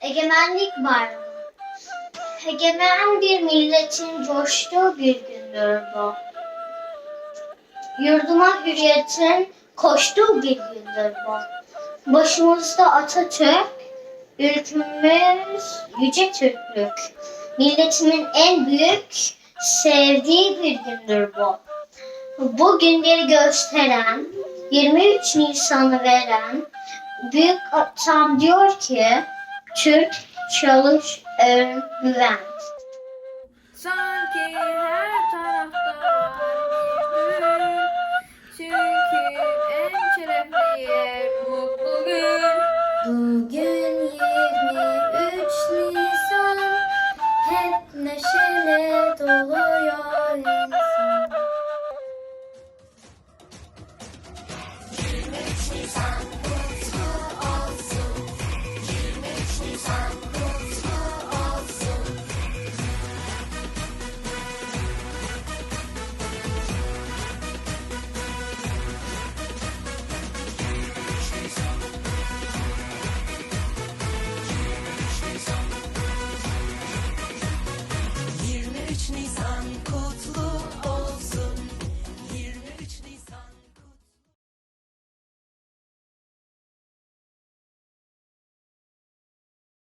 Egemenlik Bayramı. Egemen bir milletin coştuğu bir gündür bu. Yurduma hürriyetin koştuğu bir gündür bu. Başımızda Atatürk, ülkümüz yüce Türklük. Milletimin en büyük sevdiği bir gündür bu. Bu günleri gösteren, 23 Nisan'ı veren büyük atam diyor ki Türk çalış öğren. Sanki her tarafta bir Çünkü en şerefli yer mutlu gün. Bugün 23 Nisan hep neşeyle doluyor.